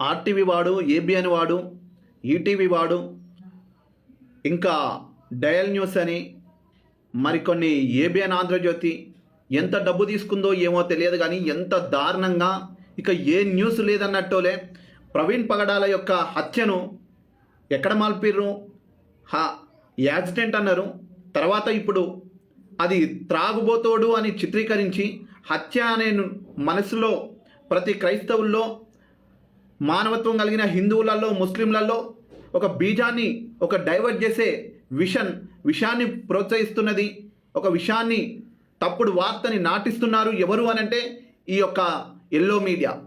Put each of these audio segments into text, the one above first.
RTV వాడు ABN వాడు ETV వాడు ఇంకా డయల్ న్యూస్ అని మరికొన్ని ఏబిఎన్ ఆంధ్రజ్యోతి ఎంత డబ్బు తీసుకుందో ఏమో తెలియదు కానీ ఎంత దారుణంగా ఇక ఏ న్యూస్ లేదన్నట్టోలే ప్రవీణ్ పగడాల యొక్క హత్యను ఎక్కడ మాల్పిర్రు? హా యాక్సిడెంట్ అన్నారు. తర్వాత ఇప్పుడు అది త్రాగుబోతోడు అని చిత్రీకరించి హత్య అనే మనసులో ప్రతి క్రైస్తవుల్లో మానవత్వం కలిగిన హిందువులలో ముస్లింలలో ఒక బీజాన్ని ఒక డైవర్ట్ చేసే విషన్ విషాన్ని ప్రోత్సహిస్తున్నది. ఒక విషయాన్ని తప్పుడు వార్తని నాటిస్తున్నారు ఎవరు అనంటే ఈ యొక్క ఎల్లో మీడియా.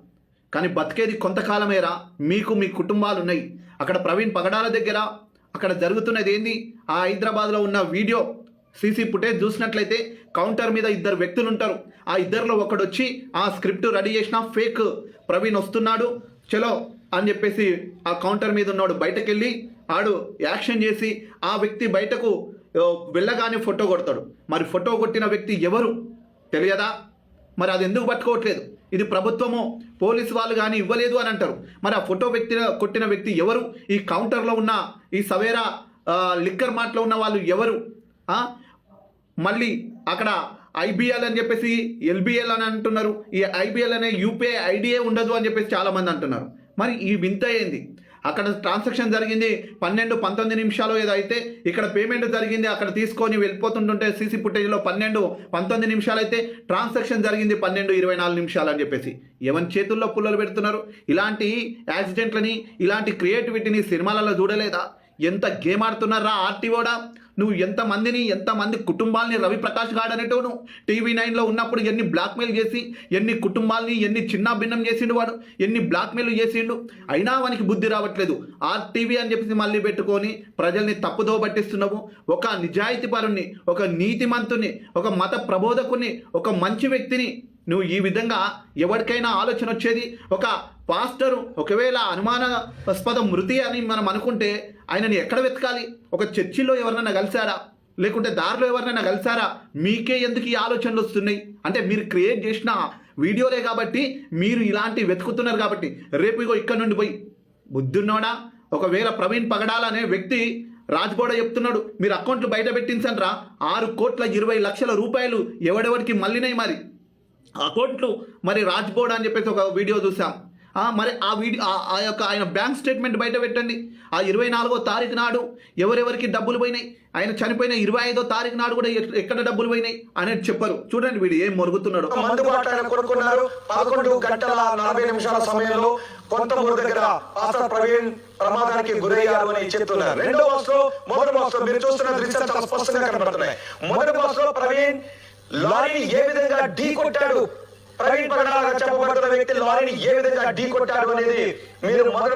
కానీ బతికేది కొంతకాలమేరా. మీకు మీ కుటుంబాలు ఉన్నాయి అక్కడ ప్రవీణ్ పగడాల దగ్గర అక్కడ జరుగుతున్నది ఏంది? ఆ హైదరాబాద్లో ఉన్న వీడియో సీసీ ఫుటేజ్ చూసినట్లయితే కౌంటర్ మీద ఇద్దరు వ్యక్తులు ఉంటారు ఆ ఇద్దరిలో ఒకడు వచ్చి ఆ స్క్రిప్ట్ రెడీ చేసిన ఫేక్ ప్రవీణ్ వస్తున్నాడు. చలో అని చెప్పేసి ఆ కౌంటర్ మీద ఉన్నాడు. బయటకెళ్ళి ఆడు యాక్షన్ చేసి ఆ వ్యక్తి బయటకు వెళ్ళగానే ఫోటో కొడతాడు. మరి ఫోటో కొట్టిన వ్యక్తి ఎవరు? తెలియదా? మరి అది ఎందుకు పట్టుకోవట్లేదు? ఇది ప్రభుత్వము పోలీసు వాళ్ళు కానీ ఇవ్వలేదు అని అంటారు. మరి ఆ ఫోటో వ్యక్తి కొట్టిన వ్యక్తి ఎవరు? ఈ కౌంటర్లో ఉన్న ఈ సవేరా లిక్కర్ మార్ట్లో ఉన్న వాళ్ళు ఎవరు? మళ్ళీ అక్కడ ఐబిఎల్ అని చెప్పేసి ఎల్బిఎల్ అని అంటున్నారు. ఈ ఐబిఎల్ అనే యూపీఐ ఐడియే ఉండదు అని చెప్పేసి చాలామంది అంటున్నారు. మరి ఈ వింత ఏంది? అక్కడ ట్రాన్సాక్షన్ జరిగింది పన్నెండు పంతొమ్మిది నిమిషాలు ఏదో అయితే ఇక్కడ పేమెంట్ జరిగింది అక్కడ తీసుకొని వెళ్ళిపోతుంటుంటే సీసీ ఫుటేజ్లో పన్నెండు పంతొమ్మిది నిమిషాలు అయితే ట్రాన్సాక్షన్ జరిగింది పన్నెండు ఇరవై నాలుగు నిమిషాలు అని చెప్పేసి. ఎవరి చేతుల్లో పుల్లలు పెడుతున్నారు? ఇలాంటి యాక్సిడెంట్లని ఇలాంటి క్రియేటివిటీని సినిమాలలో చూడలేదా? ఎంత గేమ్ ఆడుతున్నారా ఆర్టీఓడా? నువ్వు ఎంతమందిని ఎంతమంది కుటుంబాలని రవి ప్రకాష్ గాడు టీవీ నైన్లో ఉన్నప్పుడు ఎన్ని బ్లాక్మెయిల్ చేసి ఎన్ని కుటుంబాలని ఎన్ని చిన్న భిన్నం చేసిండు వాడు? ఎన్ని బ్లాక్మెయిల్ చేసిండు? అయినా వానికి బుద్ధి రావట్లేదు. ఆర్టీవీ అని చెప్పేసి మళ్ళీ పెట్టుకొని ప్రజల్ని తప్పుదో పట్టిస్తున్నావు ఒక నిజాయితీపరుణ్ణి ఒక నీతిమంతుని ఒక మత ప్రబోధకుని ఒక మంచి వ్యక్తిని నువ్వు ఈ విధంగా ఎవరికైనా ఆలోచన వచ్చేది? ఒక పాస్టరు ఒకవేళ అనుమానాస్పద మృతి అని మనం అనుకుంటే ఆయనని ఎక్కడ వెతకాలి? ఒక చర్చిలో ఎవరినైనా కలిశారా? లేకుంటే దారిలో ఎవరినైనా కలిశారా? మీకే ఎందుకు ఈ ఆలోచనలు వస్తున్నాయి? అంటే మీరు క్రియేట్ చేసిన వీడియోలే కాబట్టి మీరు ఇలాంటి వెతుకుతున్నారు కాబట్టి రేపు ఇగో ఇక్కడ నుండి పోయి. బుద్ధున్నోడా? ఒకవేళ ప్రవీణ్ పగడాల అనే వ్యక్తి రాజ్బోడ చెప్తున్నాడు మీరు అకౌంట్లు బయట పెట్టించండ్రా. ఆరు కోట్ల ఇరవై లక్షల రూపాయలు ఎవడెవరికి మళ్ళీనాయి మరి? అకౌంట్లు మరి రాజ్బోర్డ్ అని చెప్పేసి ఒక వీడియో చూసాం. మరి ఆ వీడియో ఆ- యొక్క ఆయన బ్యాంక్ స్టేట్మెంట్ బయట పెట్టండి. ఆ ఇరవై నాలుగో తారీఖు నాడు ఎవరెవరికి డబ్బులు పోయినాయి? ఆయన చనిపోయిన ఇరవై ఐదో తారీఖు నాడు కూడా ఎక్కడ డబ్బులు పోయినాయి అనేది చెప్పరు. చూడండి వీడు ఏం మొరుగుతున్నాడు. కొనుక్కున్నారు. పదకొండు గంటల నలభై నిమిషాల సమయంలో కొంతమూరు దగ్గర పాస్టర్ ప్రవీణ్ ప్రమాదానికి గురయ్యారు అని చెప్తున్నారు. రెండో బాక్స్లో మొదటి బాక్స్లో మీరు చూస్తున్న దృశ్యాలు చాలా స్పష్టంగా కనబడుతున్నాయి. మొదటి బాక్స్లో ప్రవీణ్ లారీని ఏ విధంగా ఢీ కొట్టాడు? ప్రవీణ్ పగడాగా చెప్పబడుతున్న వ్యక్తి లారీని ఏ విధంగా ఢీ కొట్టాడు అనేది మీరు మొదటి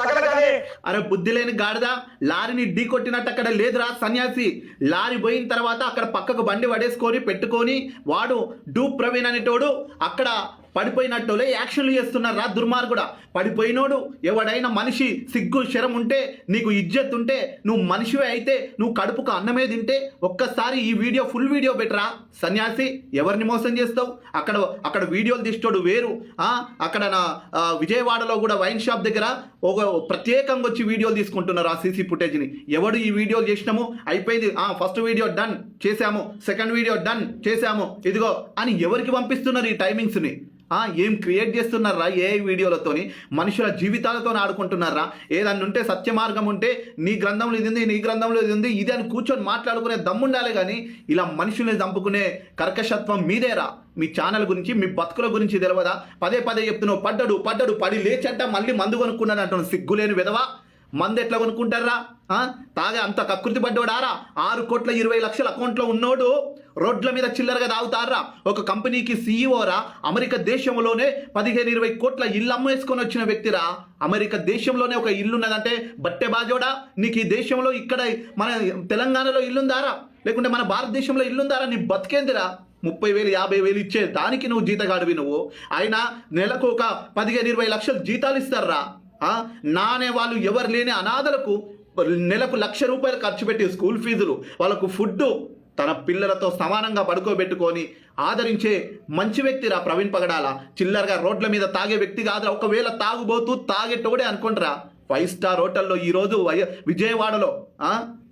తగలగానే అరే బుద్ధి లేని గాడిద లారీని ఢీ కొట్టినట్టు అక్కడ లేదురా సన్యాసి. లారీ పోయిన తర్వాత అక్కడ పక్కకు బండి పడేసుకొని పెట్టుకొని వాడు డూ ప్రవీణ్ అనేటోడు అక్కడ పడిపోయినట్టులే యాక్షన్లు చేస్తున్నారా దుర్మార్గుడా. పడిపోయినోడు ఎవడైనా మనిషి సిగ్గు శరం ఉంటే నీకు ఇజ్జత్ ఉంటే నువ్వు మనిషివే అయితే నువ్వు కడుపుకు అన్నమే తింటే ఒక్కసారి ఈ వీడియో ఫుల్ వీడియో పెట్టరా. సన్యాసి ఎవరిని మోసం చేస్తావు? అక్కడ అక్కడ వీడియోలు తీసుకోడు వేరు. అక్కడ నా విజయవాడలో కూడా వైన్ షాప్ దగ్గర ఒక ప్రత్యేకంగా వచ్చి వీడియోలు తీసుకుంటున్నారు ఆ సీసీ ఫుటేజ్ని. ఎవడు ఈ వీడియోలు చేసినాము? అయిపోయింది. ఆ ఫస్ట్ వీడియో డన్. చేశాము. Second video done. చేశాము. ఇదిగో అని ఎవరికి పంపిస్తున్నారు ఈ టైమింగ్స్ని? ఏం క్రియేట్ చేస్తున్నారా? ఏ వీడియోలతోని? మనుషుల జీవితాలతో ఆడుకుంటున్నారా? ఏదన్నా ఉంటే సత్య మార్గం ఉంటే నీ గ్రంథంలో ఇది ఉంది నీ గ్రంథంలో ఇది ఉంది ఇది అని కూర్చొని మాట్లాడుకునే దమ్ముండాలి కానీ ఇలా మనుషుల్ని చంపుకునే కర్కశత్వం మీదేరా? మీ ఛానల్ గురించి మీ బతుకుల గురించి తెలియదా పదే పదే చెప్తున్నావు పడ్డడు పడ్డడు పడి లేచంట మళ్ళీ మందు కొనుక్కున్నాడు అంటున్నాను సిగ్గులేని విధవా? మంది ఎట్లా కొనుక్కుంటారా తాగే అంత కకృతి పడ్డోడారా? ఆరు కోట్ల ఇరవై లక్షల అకౌంట్లో ఉన్నోడు రోడ్ల మీద చిల్లరగా తాగుతారా ఒక కంపెనీకి సీఈఓరా? అమెరికా దేశంలోనే పదిహేను ఇరవై కోట్ల ఇల్లు అమ్మేసుకొని వచ్చిన వ్యక్తిరా? అమెరికా దేశంలోనే ఒక ఇల్లు ఉన్నదంటే బట్టె బాజోడా? నీకు ఈ దేశంలో ఇక్కడ మన తెలంగాణలో ఇల్లుందారా? లేకుంటే మన భారతదేశంలో ఇల్లుందారా? నీ బతికేందిరా? ముప్పై వేలు యాభై వేలు ఇచ్చే దానికి నువ్వు జీతగాడివి నువ్వు. అయినా నెలకు ఒక పదిహేను ఇరవై లక్షలు జీతాలు ఇస్తారా నానే వాళ్ళు ఎవరు లేని అనాథలకు నెలకు లక్ష రూపాయలు ఖర్చు పెట్టి స్కూల్ ఫీజులు వాళ్ళకు ఫుడ్ తన పిల్లలతో సమానంగా పడుకోబెట్టుకొని ఆదరించే మంచి వ్యక్తిరా ప్రవీణ్ పగడాల. చిల్లరగా రోడ్ల మీద తాగే వ్యక్తి కాదురా. ఒకవేళ తాగుబోతూ తాగేటోడే అనుకుంటారా. ఫైవ్ స్టార్ హోటల్లో ఈరోజు విజయవాడలో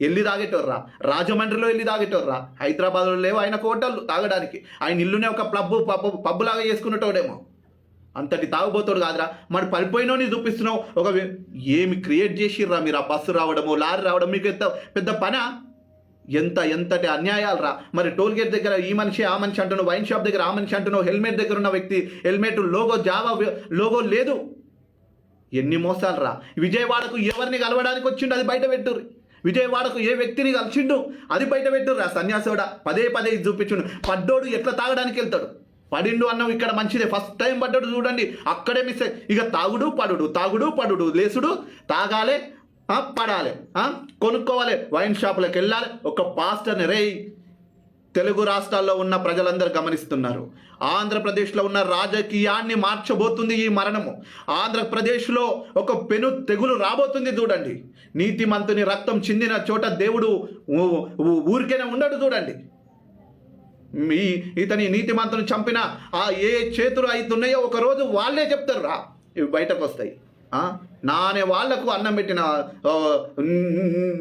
వెళ్ళి తాగేటోర్రా. రాజమండ్రిలో వెళ్ళి తాగేటోర్రా. హైదరాబాద్లో లేవు ఆయనకు హోటల్ తాగడానికి. ఆయన ఇల్లునే ఒక పబ్బు పబ్బు పబ్బులాగా చేసుకునేటోడేమో అంతటి తాగుబోతాడు కాదురా. మరి పడిపోయినోని చూపిస్తున్నావు. ఒక ఏమి క్రియేట్ చేసిర్రా మీరు? ఆ బస్సు రావడము లారీ రావడం మీకు ఎంత పెద్ద పనా? ఎంత ఎంతటి అన్యాయాలు రా మరి టోల్ గేట్ దగ్గర ఈ మనిషి ఆ మనిషి అంటున్నావు వైన్ షాప్ దగ్గర ఆ మనిషి అంటున్నావు హెల్మెట్ దగ్గర ఉన్న వ్యక్తి హెల్మెట్ లోగో జావా లోగో లేదు. ఎన్ని మోసాలు రా విజయవాడకు ఎవరిని కలవడానికి వచ్చిండు? అది బయట పెట్టుర్రు. విజయవాడకు ఏ వ్యక్తిని కలిసిండు? అది బయట పెట్టుర్రు ఆ పదే పదే చూపించుండు. పడ్డోడు ఎట్లా తాగడానికి వెళ్తాడు? పడిండు అన్నం ఇక్కడ మంచిదే. ఫస్ట్ టైం పడ్డాడు చూడండి. అక్కడే మిస్ అయ్యి- ఇక తాగుడు పడుడు. తాగుడు పడుడు. లేసుడు తాగాలే పడాలి కొనుక్కోవాలి. వైన్ షాపులకు వెళ్ళాలి. ఒక పాస్టర్ని రే తెలుగు రాష్ట్రాల్లో ఉన్న ప్రజలందరూ గమనిస్తున్నారు. ఆంధ్రప్రదేశ్లో ఉన్న రాజకీయాన్ని మార్చబోతుంది ఈ మరణము. ఆంధ్రప్రదేశ్లో ఒక పెను తెగులు రాబోతుంది చూడండి. నీతిమంతుని రక్తం చిందిన చోట దేవుడు ఊ- ఊరికేనే ఉండడు చూడండి. మీ ఇతని నీతిమంతుని చంపిన ఆ ఏ చేతులు అవుతున్నాయో ఒకరోజు వాళ్ళే చెప్తారు రా. ఇవి బయటకు వస్తాయి. నానే వాళ్ళకు అన్నం పెట్టిన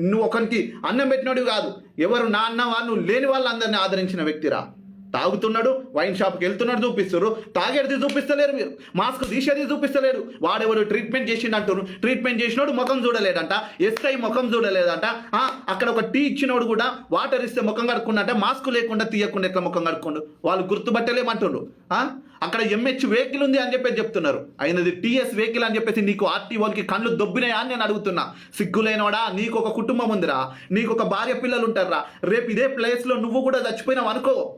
నువ్వు ఒకరికి అన్నం పెట్టినోడు కాదు. ఎవరు నా అన్న వాళ్ళు లేని వాళ్ళందరినీ ఆదరించిన వ్యక్తిరా తాగుతున్నాడు వైన్ షాప్కి వెళ్తున్నాడు చూపిస్తారు తాగేది చూపిస్తలేరు మీరు. మాస్క్ తీసేది చూపిస్తలేరు. వాడెవడు ట్రీట్మెంట్ చేసిండు అంటారు ట్రీట్మెంట్ చేసినోడు ముఖం చూడలేదంట. ఎస్ఐ ముఖం చూడలేదంట. ఆ, అక్కడ ఒక టీ ఇచ్చినోడు కూడా వాటర్ ఇస్తే ముఖం కడుక్కుండంట. మాస్క్ లేకుండా తీయకుండా ఎట్లా ముఖం కడుక్కోండు? వాళ్ళు గుర్తుపట్టలేమంటుండ్రు అక్కడ ఎంహెచ్ వెహికల్ ఉంది అని చెప్పేసి చెప్తున్నారు. అయినది టీఎస్ వెహికల్ అని చెప్పేసి నీకు ఆర్టీఓకి కళ్ళు దొబ్బినాయా అని నేను అడుగుతున్నా. సిగ్గులేనోడా? నీకు ఒక కుటుంబం ఉందిరా. నీకు ఒక భార్య పిల్లలు ఉంటారా రేపు ఇదే ప్లేస్లో నువ్వు కూడా చచ్చిపోయినావు అనుకో.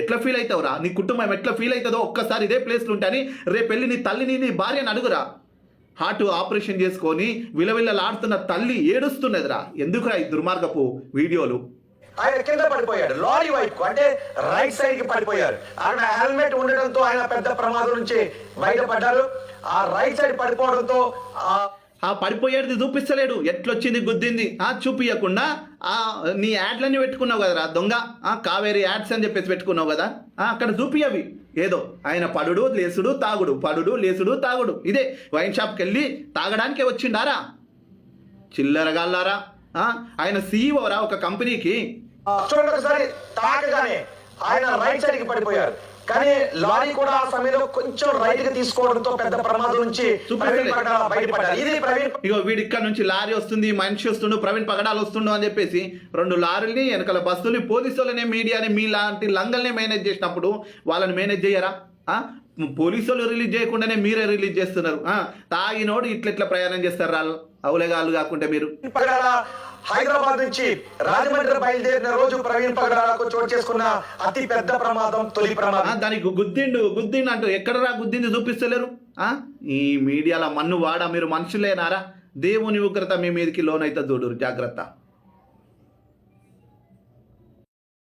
ఎట్లా ఫీల్ అవుతావురా నీ కుటుంబం ఎట్లా ఫీల్ అవుతుందో ఒక్కసారి ఇదే ప్లేస్లో ఉంటాని రేపు వెళ్ళి నీ తల్లిని నీ భార్యని అడుగురా. హార్ట్ ఆపరేషన్ చేసుకొని విలవిల్లలాడుతున్న తల్లి ఏడుస్తున్నదిరా. ఎందుకురా ఈ దుర్మార్గపు వీడియోలు? ఆయన కింద పడిపోయాడు. లారీ వైపు అంటే రైట్ సైడ్కి పడిపోయారు. ఆయన హెల్మెట్ ఉండడంతో ఆయన పెద్ద ప్రమాదం నుంచి బయటపడ్డారు. ఆ రైట్ సైడ్ పడిపోవడంతో ఆ పడిపోయేది చూపిస్తలేడు. ఎట్లొచ్చింది గుద్దింది? ఆ చూపించకుండా ఆ నీ యాడ్లన్నీ పెట్టుకున్నావు కదరా దొంగ. ఆ కావేరి యాడ్స్ అని చెప్పేసి పెట్టుకున్నావు కదా. ఆ అక్కడ చూపించవి ఏదో ఆయన పడుడు లేసుడు తాగుడు. పడుడు లేసుడు తాగుడు. ఇదే వైన్ షాప్కి వెళ్ళి తాగడానికే వచ్చిండారా? చిల్లరగాళ్ళారా ఆయన సీఈఓరా ఒక కంపెనీకి. చూడండి ఒకసారి ఆయన రైట్ సైడ్కి పడిపోయారు. కానీ లారీ కూడా ఆ సమయంలో కొంచెం రైట్కి తీసుకోవడంతో పెద్ద ప్రమాదం నుంచి ప్రవీణ్ పగడాల బయటపడ్డారు. ఇది ప్రవీణ్ ఇగో వీడి ఇక్కడ నుంచి లారీ వస్తుంది మనిషి వస్తుండు ప్రవీణ్ పగడాలు వస్తుండు అని చెప్పేసి రెండు లారీల్ని వెనకాల బస్సుల్ని పోలీసు వాళ్ళని మీడియాని మీ లాంటి లంగల్ని మేనేజ్ చేసినప్పుడు వాళ్ళని మేనేజ్ చేయరా? ఆ? పోలీసు వాళ్ళు రిలీజ్ చేయకుండానే మీరే రిలీజ్ చేస్తున్నారు. తాగినోడు ఇట్ల ఇట్లా ప్రయాణం చేస్తారు వాళ్ళు అవులేగాళ్ళు కాకుంటే మీరు. హైదరాబాద్ నుంచి రాజమండ్రి బయలుదేరిన రోజు ప్రవీణ్ పగడాలకు చోటు చేసుకున్న అతి పెద్ద ప్రమాదం తొలి ప్రమాదం. దానికి గుద్దిండు గుద్దిండు అంటూ ఎక్కడరా గుద్దింది చూపిస్తలేరు? ఆ? ఈ మీడియాల మన్ను వాడ మీరు మనుషులేనారా? దేవుని ఉగ్రత మీ మీదకి లోనైతే చూడరు జాగ్రత్త.